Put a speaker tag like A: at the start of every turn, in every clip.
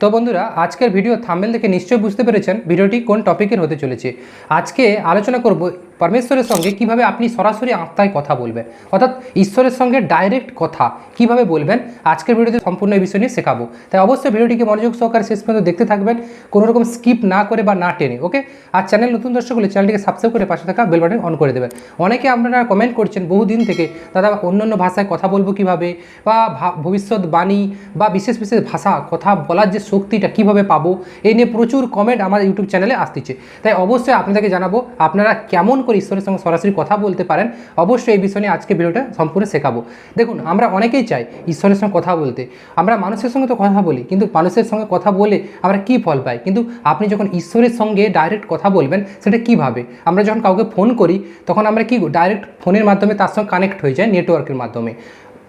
A: তো বন্ধুরা, আজকের ভিডিও থাম্বেল দেখে নিশ্চয়ই বুঝতে পেরেছেন ভিডিওটি কোন টপিকের হতে চলেছে। আজকে আলোচনা করব পরমেশ্বরের সঙ্গে কীভাবে আপনি সরাসরি আত্মায় কথা বলবেন? অর্থাৎ ঈশ্বরের সঙ্গে ডাইরেক্ট কথা কীভাবে বলবেন? আজকের ভিডিওতে সম্পূর্ণ এই বিষয় নিয়ে শেখাবো। তাই অবশ্যই ভিডিওটিকে মনোযোগ সহকারে শেষ পর্যন্ত দেখতে থাকবেন। কোনো রকম স্কিপ না করে বা না টেনে ওকে আর চ্যানেল নতুন দর্শক হলে চ্যানেলটিকে সাবস্ক্রাইব করে পাশে থাকা বেল বাটন অন করে দেবেন। অনেকে আপনারা কমেন্ট করছেন, বহুদিন থেকে, দাদা অন্য অন্য ভাষায় কথা বলব কীভাবে? বা ভবিষ্যৎ বাণী বা বিশেষ বিশেষ ভাষা, কথা বলার যে শক্তিটা কীভাবে পাবো? এই নিয়ে প্রচুর কমেন্ট আমার ইউটিউব চ্যানেলে আসতেছে। তাই অবশ্যই আপনাদেরকে জানাব, আপনারা কেমন করে ঈশ্বরের সঙ্গে সরাসরি কথা বলতে পারেন, অবশ্যই এই বিষয় নিয়ে আজকে ভিডিওটা সম্পূর্ণ শেখাবো। দেখুন, আমরা অনেকেই চাই ঈশ্বরের সঙ্গে কথা বলতে। আমরা মানুষের সঙ্গে তো কথা বলি, কিন্তু মানুষের সঙ্গে কথা বলে আমরা কি ফল পাই? কিন্তু আপনি যখন ঈশ্বরের সঙ্গে ডাইরেক্ট কথা বলবেন, সেটা কীভাবে? আমরা যখন কাউকে ফোন করি, তখন আমরা কি ডাইরেক্ট ফোনের মাধ্যমে তার সঙ্গে কানেক্ট হয়ে যায় নেটওয়ার্কের মাধ্যমে।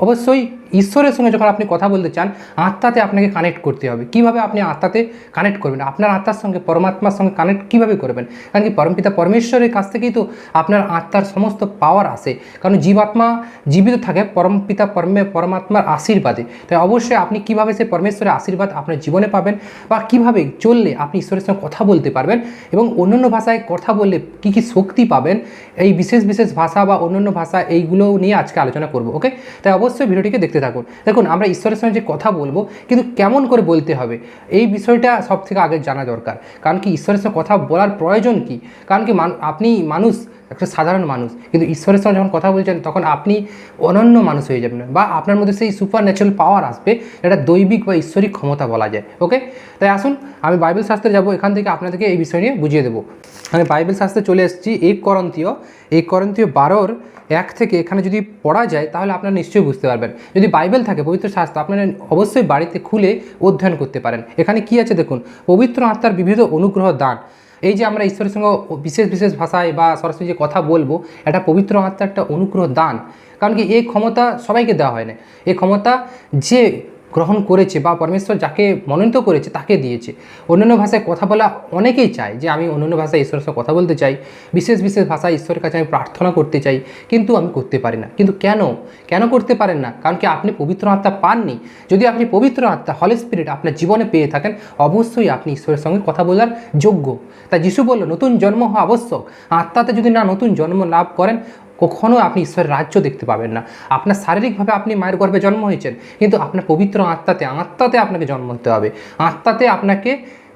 A: অবশ্যই ঈশ্বরের সঙ্গে যখন আপনি কথা বলতে চান, আত্মাতে আপনাকে কানেক্ট করতে হবে। কীভাবে আপনি আত্মাতে কানেক্ট করবেন? আপনার আত্মার সঙ্গে, পরমাত্মার সঙ্গে কানেক্ট কীভাবে করবেন? কারণ কি, পরমপিতা পরমেশ্বরের কাছ থেকেই তো আপনার আত্মার সমস্ত পাওয়ার আসে। কারণ জীবাত্মা জীবিত থাকে পরমপিতা পরমে, পরমাত্মার আশীর্বাদে। তাই অবশ্যই আপনি কীভাবে সেই পরমেশ্বরের আশীর্বাদ আপনার জীবনে পাবেন বা কীভাবে চললে আপনি ঈশ্বরের সঙ্গে কথা বলতে পারবেন এবং অন্যান্য ভাষায় কথা বললে কী কী শক্তি পাবেন, এই বিশেষ বিশেষ ভাষা বা অন্যান্য ভাষা এইগুলো নিয়ে আজকে আলোচনা করব ওকে তাই অবশ্যই ভিডিওটিকে দেখতে থাকুন। দেখুন, আমরা ঈশ্বরের সঙ্গে যে কথা বলব, কিন্তু কেমন করে বলতে হবে? এই বিষয়টা সব থেকে আগে জানা দরকার। কারণ কি, ঈশ্বরের সঙ্গে কথা বলার প্রয়োজন কি? কারণ কি আপনি মানুষ একটা সাধারণ মানুষ। কিন্তু ঈশ্বরের সঙ্গে যখন কথা বলছেন, তখন আপনি অনন্য মানুষ হয়ে যাবেন। বা আপনার মধ্যে সেই সুপার ন্যাচারাল পাওয়ার আসবে এটা দৈবিক বা ঈশ্বরিক ক্ষমতা বলা যায়। ওকে তাই আসুন, আমি বাইবেল শাস্ত্রে যাব, এখান থেকে আপনাদেরকে এই বিষয় নিয়ে বুঝিয়ে দেবো। আমি বাইবেল শাস্ত্রে চলে এসেছি, এক করন্তীয় এক করন্তীয় বারোর এক থেকে এখানে যদি পড়া যায়, তাহলে আপনারা নিশ্চয়ই বুঝতে পারবেন। যদি বাইবেল থাকে, পবিত্র শাস্ত্র, আপনারা অবশ্যই বাড়িতে খুলে অধ্যয়ন করতে পারেন। এখানে কি আছে দেখুন, পবিত্র আত্মার বিবিধ অনুগ্রহ দান। এই যে আমরা ঈশ্বরের সঙ্গে বিশেষ বিশেষ ভাষায় বা সরাসরি যে কথা বলব, এটা পবিত্র আত্মার একটা অনুগ্রহ দান। কারণ কি এই ক্ষমতা সবাইকে দেওয়া হয় না। এই ক্ষমতা যে গ্রহণ করেছে বা পরমেশ্বর যাকে মনোনীত করেছে তাকে দিয়েছে। অন্যান্য ভাষায় কথা বলা অনেকেই চায় যে আমি অন্যান্য ভাষায় ঈশ্বরের সঙ্গে কথা বলতে চাই, বিশেষ বিশেষ ভাষায় ঈশ্বরের কাছে আমি প্রার্থনা করতে চাই, কিন্তু আমি করতে পারি না। কিন্তু কেন? কেন করতে পারেন না? কারণ কি আপনি পবিত্র আত্মা পাননি। যদি আপনি পবিত্র আত্মা হলি স্পিরিট আপনার জীবনে পেয়ে থাকেন, অবশ্যই আপনি ঈশ্বরের সঙ্গে কথা বলার যোগ্য। তাই যিশু বলল, নতুন জন্ম হওয়া আবশ্যক। আত্মাতে যদি না নতুন জন্ম লাভ করেন কখনো আপনি ঈশ্বরের রাজ্য দেখতে পাবেন না। আপনার শারীরিকভাবে আপনি মায়ের গর্ভে জন্ম হয়েছেন, কিন্তু আপনার পবিত্র আত্মাতে আত্মাতে আপনাকে জন্ম হতে হবে। আত্মাতে আপনাকে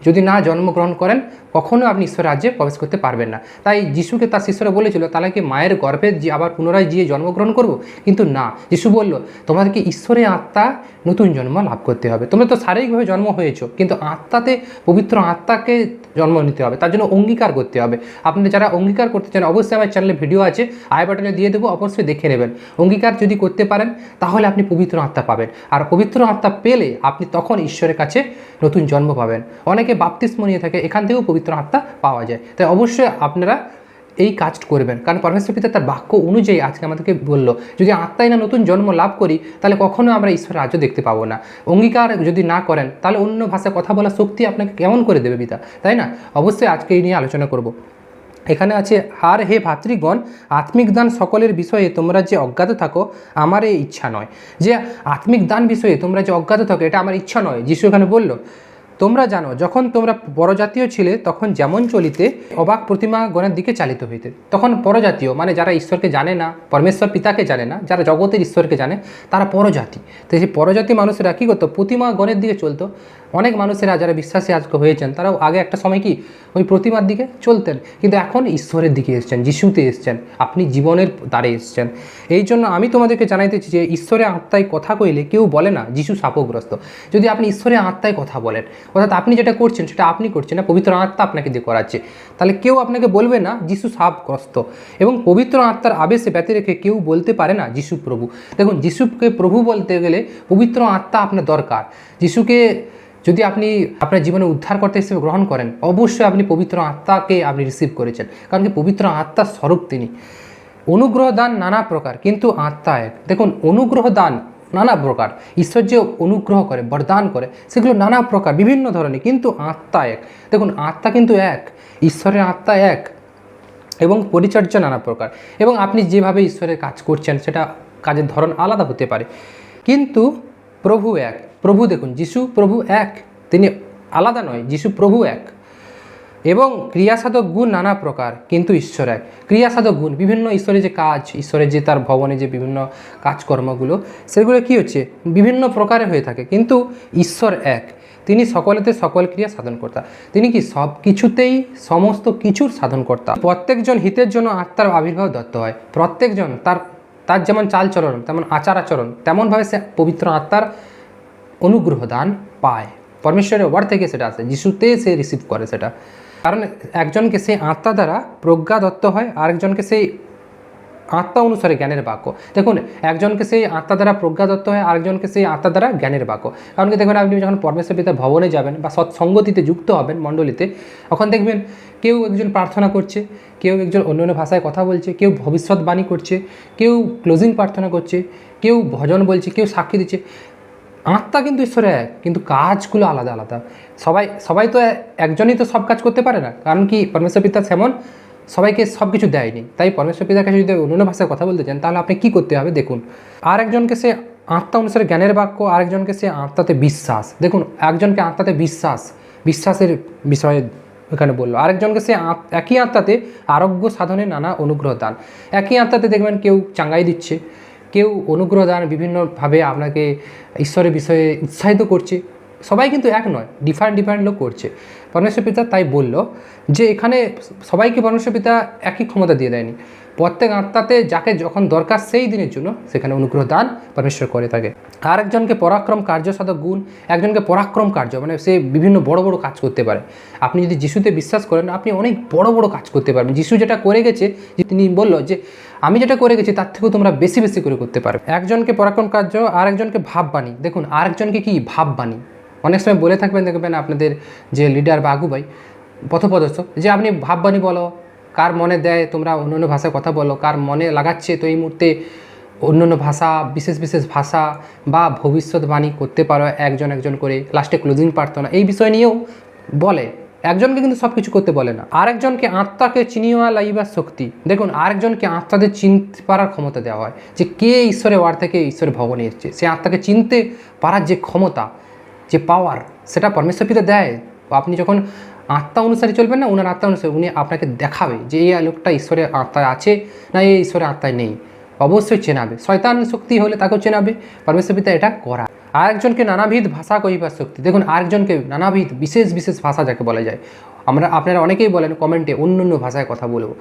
A: যদি না জন্মগ্রহণ করেন, কখনো আপনি ঈশ্বর রাজ্যে প্রবেশ করতে পারবেন না। তাই যিশুকে তার শিষ্যরা বলেছিল, তাহলে কি মায়ের গর্ভে যে আবার পুনরায় গিয়ে জন্মগ্রহণ করব? কিন্তু না। যিশু বলল, তোমাদেরকে ঈশ্বরের আত্মা, নতুন জন্ম লাভ করতে হবে। তোমরা তো শারীরিকভাবে জন্ম হয়েছো, কিন্তু আত্মাতে, পবিত্র আত্মাকে জন্ম নিতে হবে। তার জন্য অঙ্গীকার করতে হবে। আপনি যারা অঙ্গীকার করতে চান, অবশ্যই আমার চ্যানেলে ভিডিও আছে। আই বাটনে দিয়ে দেবো, অবশ্যই দেখে নেবেন। অঙ্গীকার যদি করতে পারেন, তাহলে আপনি পবিত্র আত্মা পাবেন। আর পবিত্র আত্মা পেলে আপনি তখন ঈশ্বরের কাছে নতুন জন্ম পাবেন। অনেকে বাপতিস্ম নিয়ে থাকে, এখান থেকেও পবিত্র আত্মা পাওয়া যায়। তাই অবশ্যই আপনারা এই কাজ করবেন। কারণ পরমেশ্বর পিতা তার বাক্য অনুযায়ী আজকে আমাদেরকে বলল, যদি আত্মায় না নতুন জন্ম লাভ করি, তাহলে কখনো আমরা ঈশ্বরের রাজ্য দেখতে পাবো না। অঙ্গীকার যদি না করেন, তাহলে অন্য ভাষায় কথা বলার শক্তি আপনাকে কেমন করে দেবে পিতা? তাই না? অবশ্যই আজকে এই নিয়ে আলোচনা করব। এখানে আছে আর হে ভাতৃগণ, আত্মিক দান সকলের বিষয়ে তোমরা যে অজ্ঞাত থাকো, আমার এই ইচ্ছা নয়। যে আত্মিক দান বিষয়ে তোমরা যে অজ্ঞাত থাকো, এটা আমার ইচ্ছা নয়। যিশু এখানে বলল তোমরা জানো, যখন তোমরা পরজাতীয় ছিলে, তখন যেমন চলিতে অবাক প্রতিমা গণের দিকে চালিত হইতে। তখন পরজাতীয় মানে যারা ঈশ্বরকে জানে না, পরমেশ্বর পিতাকে জানে না, যারা জগতের ঈশ্বরকে জানে, তারা পরজাতি। তো সেই পরজাতি মানুষেরা কী করতো? প্রতিমা গণের দিকে চলতো। অনেক মানুষেরা যারা বিশ্বাসী আজকে হয়েছেন, তারাও আগে একটা সময় কি ওই প্রতিমার দিকে চলতেন। কিন্তু এখন ঈশ্বরের দিকে এসছেন, যিশুতে এসছেন, আপনি জীবনের দ্বারে এসছেন। এই জন্য আমি তোমাদেরকে জানাইতেছি যে ঈশ্বরের আত্মায় কথা কইলে কেউ বলে না, যিশু শাপগ্রস্ত যদি আপনি ঈশ্বরের আত্মায় কথা বলেন, অর্থাৎ আপনি যেটা করছেন, সেটা আপনি করছেন না, পবিত্র আত্মা আপনাকে দিয়ে করাচ্ছে, তাহলে কেউ আপনাকে বলবে না, যিশু সাপগ্রস্ত। এবং পবিত্র আত্মার আবেশে ব্যতি রেখে কেউ বলতে পারে না, যিশু প্রভু। দেখুন, যিশুকে প্রভু বলতে গেলে পবিত্র আত্মা আপনার দরকার। যিশুকে যদি আপনি আপনার জীবনে উদ্ধারকর্তা হিসেবে গ্রহণ করেন, অবশ্যই আপনি পবিত্র আত্মাকে আপনি রিসিভ করেছেন। কারণ কি? পবিত্র আত্মার স্বরূপ তিনি। অনুগ্রহ দান নানা প্রকার, কিন্তু আত্মা এক। দেখুন, অনুগ্রহ দান নানা প্রকার। ঈশ্বর যে অনুগ্রহ করে, বরদান করে, সেগুলো নানা প্রকার, বিভিন্ন ধরনের, কিন্তু আত্মা এক। দেখুন, আত্মা কিন্তু এক। ঈশ্বরের আত্মা এক। এবং পরিচর্যা নানা প্রকার। এবং আপনি যেভাবে ঈশ্বরের কাজ করছেন, সেটা কাজের ধরন আলাদা হতে পারে। কিন্তু প্রভু এক। প্রভু দেখুন, যিশু প্রভু এক, তিনি আলাদা নয়, যিশু প্রভু এক। এবং ক্রিয়াসাধক গুণ নানা প্রকার, কিন্তু ঈশ্বর এক। ক্রিয়াসাধক গুণ, বিভিন্ন ঈশ্বরের যে কাজ ঈশ্বরের যে তার ভবনে যে বিভিন্ন কাজকর্মগুলো, সেগুলো কি হচ্ছে? বিভিন্ন প্রকারে হয়ে থাকে, কিন্তু ঈশ্বর এক। তিনি সকলেতে সকল ক্রিয়া সাধন কর্তা। তিনি কি সব কিছুতেই সমস্ত কিছুর সাধন কর্তা? প্রত্যেকজন হিতের জন্য আত্মার আবির্ভাব দত্ত হয়। প্রত্যেকজন তার তার যেমন চালচলন, তেমন আচার আচরণ তেমনভাবে সে পবিত্র আত্মার অনুগ্রহ দান পায়। পরমেশ্বরের ওয়ার্ড থেকে সেটা আসে, যিশুতে সে রিসিভ করে সেটা। কারণ একজনকে সেই আত্মা দ্বারা প্রজ্ঞা দত্ত হয়, আরেকজনকে সেই আত্মা অনুসারে জ্ঞানের বাক্য। দেখুন, একজনকে সেই আত্মা দ্বারা প্রজ্ঞা দত্ত হয়, আরেকজনকে সেই আত্মা দ্বারা জ্ঞানের বাক্য। কারণ কি দেখবেন, আপনি যখন পরমেশ্বর পিতা ভবনে যাবেন বা সৎসঙ্গতিতে যুক্ত হবেন মণ্ডলীতে তখন দেখবেন কেউ একজন প্রার্থনা করছে, কেউ একজন অন্য অন্য ভাষায় কথা বলছে, কেউ ভবিষ্যৎবাণী করছে, কেউ ক্লোজিং প্রার্থনা করছে, কেউ ভজন বলছে, কেউ সাক্ষী দিচ্ছে। আত্মা কিন্তু ঈশ্বরে এক, কিন্তু কাজগুলো আলাদা আলাদা। সবাই সবাই তো একজনই তো সব কাজ করতে পারে না। কারণ কি, পরমেশ্বর পিতা সেমন, সবাইকে সব কিছু দেয়নি। তাই পরমেশ্বর পিতার কাছে যদি অন্য ভাষায় কথা বলতে চান তাহলে আপনি কী করতে হবে? দেখুন আর একজনকে সে আত্মা অনুসারে জ্ঞানের বাক্য, আরেকজনকে সে আত্মাতে বিশ্বাস। দেখুন, একজনকে আত্মাতে বিশ্বাস, বিশ্বাসের বিষয়ে এখানে বলল। আরেকজনকে সে একই আত্মাতে আরোগ্য সাধনে নানা অনুগ্রহ দান। একই আত্মাতে দেখবেন কেউ চাঙ্গাই দিচ্ছে। কেউ অনুগ্রহ দান বিভিন্নভাবে আপনাকে ঈশ্বরের বিষয়ে উৎসাহিত করছে। সবাই কিন্তু এক নয় ডিফারেন্ট ডিফারেন্ট লোক করছে। পরমেশ্বর পিতা তাই বলল যে এখানে সবাইকে পরমেশ্বর পিতা একই ক্ষমতা দিয়ে দেয়নি। প্রত্যেক আত্মাতে যাকে যখন দরকার সেই দিনের জন্য সেখানে অনুগ্রহ দান, পরমেশ্বর করে থাকে। আর একজনকে পরাক্রম কার্য সাধক গুণ, একজনকে পরাক্রম কার্য মানে সে বিভিন্ন বড় বড় কাজ করতে পারে। আপনি যদি যিশুতে বিশ্বাস করেন, আপনি অনেক বড় বড় কাজ করতে পারবেন। যিশু যেটা করে গেছে যে তিনি বলল যে, আমি যেটা করে গেছি, তার থেকেও তোমরা বেশি বেশি করে করতে পারবে। একজনকে পরাক্রম কার্য আর একজনকে ভাববাণী। দেখুন, আরেকজনকে কি ভাববাণী? অনেক সময় বলে থাকবেন, দেখবেন আপনাদের যে লিডার বা আগুবাই পথপ্রদর্শ যে আপনি ভাববাণী বলো, কার মনে দেয় তোমরা অন্য অন্য ভাষায় কথা বলো, কার মনে লাগাচ্ছে তো এই মুহূর্তে অন্য অন্য ভাষা, বিশেষ বিশেষ ভাষা বা ভবিষ্যৎবাণী করতে পারো একজন একজন করে লাস্টে ক্লোজিং পারতো না এই বিষয় নিয়েও বলে। একজনকে কিন্তু সব কিছু করতে বলে না। আরেকজনকে আত্মাকে চিনিওয়া লাইবার শক্তি। দেখুন, আরেকজনকে আত্মাদের চিনতে পারার ক্ষমতা দেওয়া হয় যে কে ঈশ্বরের ওয়ার থেকে ঈশ্বরের ভবনে এসছে। সে আত্মাকে চিনতে পারার যে ক্ষমতা যে পাওয়ার সেটা পরমেশ্বর পিতা দেয়। আপনি যখন আত্মা অনুসারে চলবেন না, ওনার আত্মা অনুসারে, উনি আপনাকে দেখাবে যে এই লোকটা ঈশ্বরের আত্মায় আছে না এই ঈশ্বরের আত্মায় নেই। অবশ্যই চেনাবে। শয়তান শক্তি হলে তাকেও চেনাবে। পরমেশ্বর পিতা এটা করা। আরেকজনকে নানাবিধ ভাষা কহিবার শক্তি। দেখুন, আরেকজনকে নানাবিধ, বিশেষ বিশেষ ভাষা যাকে বলা যায়। আমরা, আপনারা অনেকেই বলেন কমেন্টে অন্য অন্য ভাষায় কথা বলব।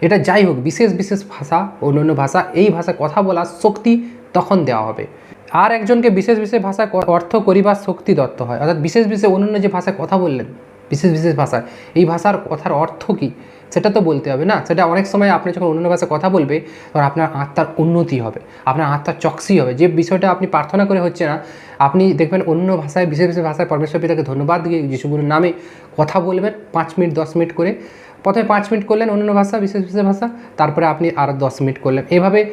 A: এটা যাই হোক, বিশেষ বিশেষ ভাষা, অন্য অন্য ভাষা, এই ভাষায় কথা বলার শক্তি তখন দেওয়া হবে। আর একজনকে বিশেষ বিশেষ ভাষায় অর্থ করিবার শক্তি দত্ত হয়। অর্থাৎ বিশেষ বিশেষ অন্যান্য যে ভাষায় কথা বললেন, বিশেষ বিশেষ ভাষায়, এই ভাষার কথার অর্থ কী? সেটা তো বলতে হবে না? সেটা অনেক সময় আপনি যখন অন্য ভাষায় কথা বলবে, তখন আপনার আত্মার উন্নতি হবে, আপনার আত্মার চকসি হবে। যে বিষয়টা আপনি প্রার্থনা করে হচ্ছে না, আপনি দেখবেন অন্য ভাষায়, বিশেষ বিশেষ ভাষায় পরমেশ্বর পিতাকে ধন্যবাদ দিয়ে যিশুগুরুর নামে কথা বলবেন, পাঁচ মিনিট, দশ মিনিট করে। প্রথমে পাঁচ মিনিট করলেন অন্য ভাষা, বিশেষ বিশেষ ভাষা, তারপরে আপনি আরও দশ মিনিট করলেন। এভাবে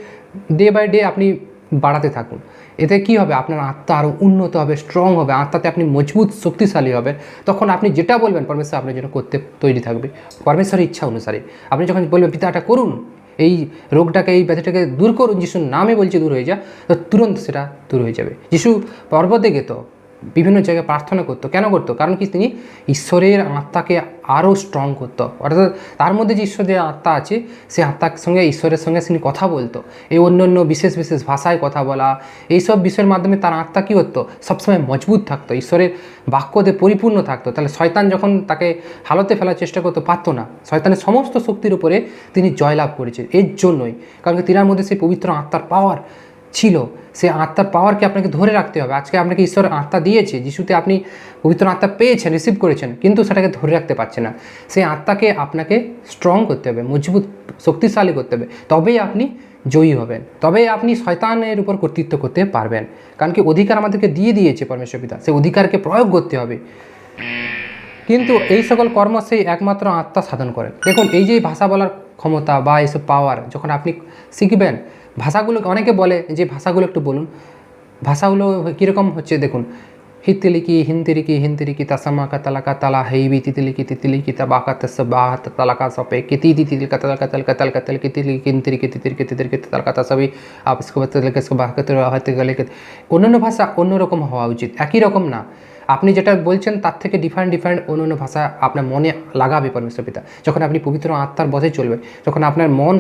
A: ডে বাই ডে আপনি বাড়াতে থাকুন। এতে কি হবে? আপনার আত্মা আরও উন্নত হবে স্ট্রং হবে, আত্মাতে আপনি মজবুত, শক্তিশালী হবে। তখন আপনি যেটা বলবেন, পরমেশ্বর আপনার জন্য করতে তৈরি থাকবে। পরমেশ্বরের ইচ্ছা অনুসারে। আপনি যখন বলবেন, পিতাটা করুন, এই রোগটাকে, এই ব্যথাটাকে দূর করুন, যিশুর নামে বলছে দূর হয়ে যা, তো তুরন্ত সেটা দূর হয়ে যাবে। যিশু পর্বতে গেত বিভিন্ন জায়গায় প্রার্থনা করতো। কেন করতো? কারণ কি তিনি ঈশ্বরের আত্মাকে আরও স্ট্রং করতো। অর্থাৎ তার মধ্যে যে ঈশ্বরের আত্মা আছে সেই আত্মার সঙ্গে, ঈশ্বরের সঙ্গে তিনি কথা বলতো। এই অন্য অন্য বিশেষ বিশেষ ভাষায় কথা বলা, এইসব বিষয়ের মাধ্যমে তার আত্মা কী হতো? সবসময় মজবুত থাকতো, ঈশ্বরের বাক্যতে পরিপূর্ণ থাকতো। তাহলে শয়তান যখন তাকে হালতে ফেলার চেষ্টা করতো, পারতো না। শয়তানের সমস্ত শক্তির উপরে তিনি জয়লাভ করেছে। এর জন্যই। কারণ তিনার মধ্যে সেই পবিত্র আত্মার পাওয়ার ছিল সে আত্মার পাওয়ারকে আপনাকে ধরে রাখতে হবে। আজকে আপনাকে ঈশ্বর আত্মা দিয়েছে, যিশুতে আপনি পবিত্র আত্মা পেয়েছেন রিসিভ করেছেন, কিন্তু সেটাকে ধরে রাখতে পারছে না। সেই আত্মাকে আপনাকে স্ট্রং করতে হবে, মজবুত, শক্তিশালী করতে হবে। তবেই আপনি জয়ী হবেন তবে আপনি শয়তানের উপর কর্তৃত্ব করতে পারবেন। কারণ কি, অধিকার আমাদেরকে দিয়ে দিয়েছে পরমেশ্বর পিতা, সেই অধিকারকে প্রয়োগ করতে হবে। কিন্তু এই সকল কর্ম সেই একমাত্র আত্মা সাধন করেন। দেখুন, এই যে ভাষা বলার ক্ষমতা বা এইসব পাওয়ার যখন আপনি শিখবেন ভাষাগুলো অনেকে বলে যে ভাষাগুলো একটু বলুন। ভাষাগুলো কীরকম হচ্ছে দেখুন। হিতিলিকি হিন্তিরিকি হিন্তিরিকি তাসামাকা তালাকা তালা হেইবি তিতিলিকি তিতিলিকি তাবাকা তস বাহাত তালাকা সপে কিতি তিতিলিকা তালাকা, তালকা তালকা তালকি তিলিকি হিন্তিরিকি তিতিরিকি তিতিরিকি তালকা তাসাবি আপ, ইসকো বাতলে কেসকো বাহাকে তো। অন্যান্য ভাষা অন্যরকম হওয়া উচিত। একই রকম না। আপনি যেটা বলছেন, তার থেকে ডিফারেন্ট ডিফারেন্ট অন্য অন্য ভাষা আপনার মনে লাগাবে পরমেশ্বর পিতা। যখন আপনি পবিত্র আত্মার বধে চলবেন, যখন আপনার মন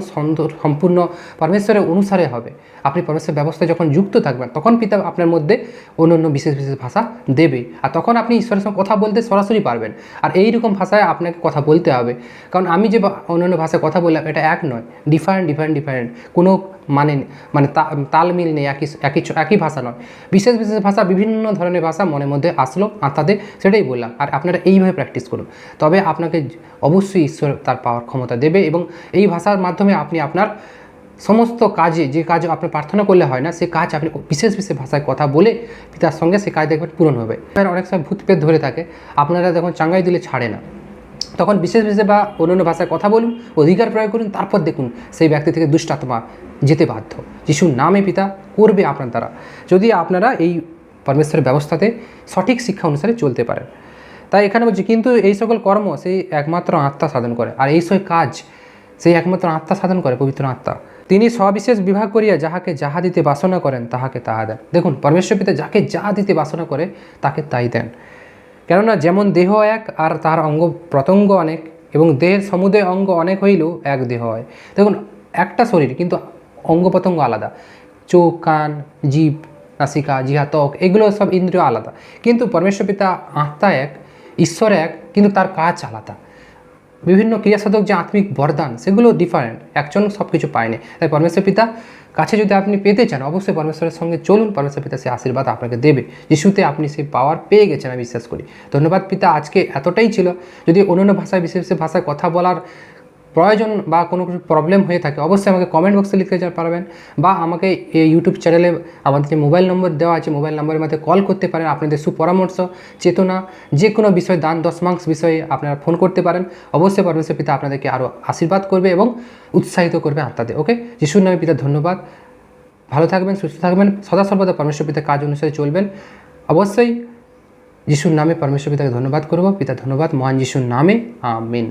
A: সম্পূর্ণ পরমেশ্বরের অনুসারে হবে, আপনি পরমেশ্বর ব্যবস্থায় যখন যুক্ত থাকবেন, তখন পিতা আপনার মধ্যে অন্য অন্য বিশেষ বিশেষ ভাষা দেবে। আর তখন আপনি ঈশ্বরের সঙ্গে কথা বলতে সরাসরি পারবেন। আর এই রকম ভাষায় আপনাকে কথা বলতে হবে। কারণ আমি যে অন্য অন্য ভাষায় কথা বললাম, এটা এক নয়। ডিফারেন্ট ডিফারেন্ট ডিফারেন্ট কোনো মানে মানে তালমিল নেই, একই একই একই ভাষা নয়। বিশেষ বিশেষ ভাষা বিভিন্ন ধরনের ভাষা মনের মধ্যে আসলো আত্মাতে সেটাই বললাম, আর আপনারা এইভাবে প্র্যাকটিস করুন। তবে আপনাকে অবশ্যই ঈশ্বর তার পাওয়ার ক্ষমতা দেবে এবং এই ভাষার মাধ্যমে আপনি আপনার সমস্ত কাজে, যে কাজ আপনি প্রার্থনা করলে হয় না, সে কাজ আপনি বিশেষ বিশেষ ভাষায় কথা বলে পিতার সঙ্গে সে কাজ দেখবেন পূরণ হবে। এবার অনেক সময় ভূত পেট ধরে থাকে, আপনারা যখন চাঙ্গাই দিলে ছাড়ে না, তখন বিশেষ বিশেষ বা অন্যান্য ভাষায় কথা বলুন, অধিকার প্রয়োগ করুন, তারপর দেখুন সেই ব্যক্তি থেকে দুষ্টাত্মা যেতে বাধ্য। যিশুর নামে পিতা করবে আপনার দ্বারা। যদি আপনারা এই পরমেশ্বরের ব্যবস্থাতে সঠিক শিক্ষা অনুসারে চলতে পারেন তাই এখানে বলছি, কিন্তু এই সকল কর্ম সেই একমাত্র আত্মা সাধন করে। আর এই সব কাজ সেই একমাত্র আত্মা সাধন করে, পবিত্র আত্মা। তিনি সবিশেষ বিভাগ করিয়া যাহাকে যাহা দিতে বাসনা করেন, তাহাকে তাহা দেন। দেখুন, পরমেশ্বর পিতা যাকে যা দিতে বাসনা করে, তাকে তাই দেন। কেননা যেমন দেহ এক, আর তার অঙ্গ প্রত্যঙ্গ অনেক, এবং দেহের সমুদয় অঙ্গ অনেক হইলেও এক দেহ হয়। দেখুন, একটা শরীর, কিন্তু অঙ্গ প্রত্যঙ্গ আলাদা। চোখ, কান, জীব নাসিকা জিহা এগুলো সব ইন্দ্রিয় আলাদা। কিন্তু পরমেশ্বর পিতা, আত্মা এক, ঈশ্বর এক, কিন্তু তার কাজ আলাদা। বিভিন্ন ক্রিয়াসাধক যে আত্মিক বরদান, সেগুলো ডিফারেন্ট একজন সব কিছু পায়নি। তাই পরমেশ্বর পিতা, কাছে যদি আপনি পেতে চান, অবশ্যই পরমেশ্বরের সঙ্গে চলুন, পরমেশ্বর পিতা সেই আশীর্বাদ আপনাকে দেবে। যিশুতে আপনি সেই পাওয়ার পেয়ে গেছেন, আমি বিশ্বাস করি। ধন্যবাদ পিতা, আজকে এতটাই ছিল। যদি অন্যান্য ভাষায়, বিশেষ ভাষায় কথা বলার প্রয়োজন বা কোনো কিছু প্রবলেম হয়ে থাকে, অবশ্যই আমাকে কমেন্ট বক্সে লিখতে পারবেন বা আমাকে এই ইউটিউব চ্যানেলে আমাদের যে মোবাইল নম্বর দেওয়া আছে মোবাইল নম্বরের মধ্যে কল করতে পারেন, আপনাদের সুপরামর্শ, চেতনা যে কোনো বিষয় দান দশমাংশ বিষয়ে আপনারা ফোন করতে পারেন। অবশ্যই পরমেশ্বর পিতা আপনাদেরকে আরও আশীর্বাদ করবে এবং উৎসাহিত করবে আত্মাতে ওকে যিশুর নামে পিতা ধন্যবাদ। ভালো থাকবেন, সুস্থ থাকবেন, সদা সর্বদা পরমেশ্বর পিতা কাজ অনুসারে চলবেন। অবশ্যই যিশুর নামে পরমেশ্বর পিতাকে ধন্যবাদ করব। পিতা ধন্যবাদ, মহান যিশুর নামে, আমিন।